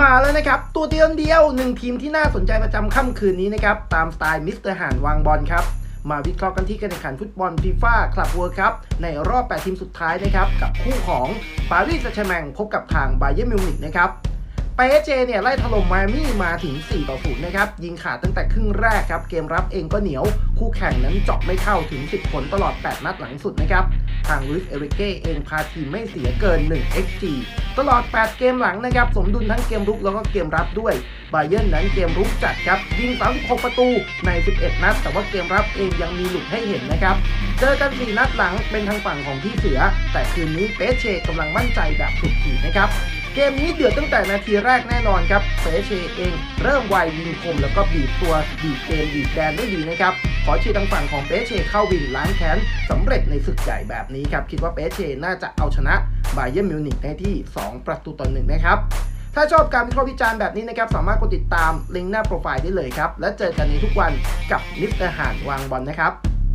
มาแล้วนะครับ ตัวเดียวเดียวหนึ่งทีมที่น่าสนใจประจำค่ำคืนนี้นะครับ ตามสไตล์มิสเตอร์ห่านวางบอลครับ มาวิเคราะห์กันที่การแข่งขันฟุตบอลฟีฟ่าคลับเวิร์คัพในรอบ 8 ทีมสุดท้ายนะครับ กับคู่ของปารีสแซงแชร์แมงพบกับทางไบเยร์มิวนิกนะครับเปเจเนี่ยไล่ถล่มไมามี่มาถึง 4 ต่อ 0 นะครับ ยิงขาดตั้งแต่ครึ่งแรกครับ เกมรับเองก็เหนียว คู่แข่งนั้นเจาะไม่เข้าถึง 10 ผลตลอด 8 นัดหลังสุดนะครับ ทางลุยส์เอริเก้เองพาทีมไม่เสียเกิน 1 xg ตลอด 8 เกมหลังนะครับ สมดุลทั้งเกมรุกแล้วก็เกมรับด้วยบาเยิร์นนั้นเกมรุกจัดครับ ยิง 36 ประตูใน 11 นัด แต่ว่าเกมรับเองยังมีหลุดให้เห็นนะครับ เจอกัน 4 นัดหลังเป็นทางฝั่งของพี่เสือ แต่คืนนี้เปเชกำลังมั่นใจแบบสุดขีดนะครับเกมนี้เดือดตั้งแต่นาทีแรกแน่นอนครับเปเชเอง เริ่มไวยิงคมแล้วก็บีบตัวบีบเกมบีบแดนได้ดีนะครับ ขอเชียร์ทางฝั่งของเปเชเข้าวินล้างแค้นสำเร็จในศึกใหญ่แบบนี้ครับ คิดว่าเปเชน่าจะเอาชนะบาเย r n m มิวนิกได้ที่ 2 ประตูต่อหนึ่งนะครับ ถ้าชอบการวิเคราะห์วิจารณ์แบบนี้นะครับ สามารถกดติดตามลิงก์หน้าโปรไฟล์ได้เลยครับ และเจอกันในทุกวันกับมิสเตอร์หานวางบอลนะครับ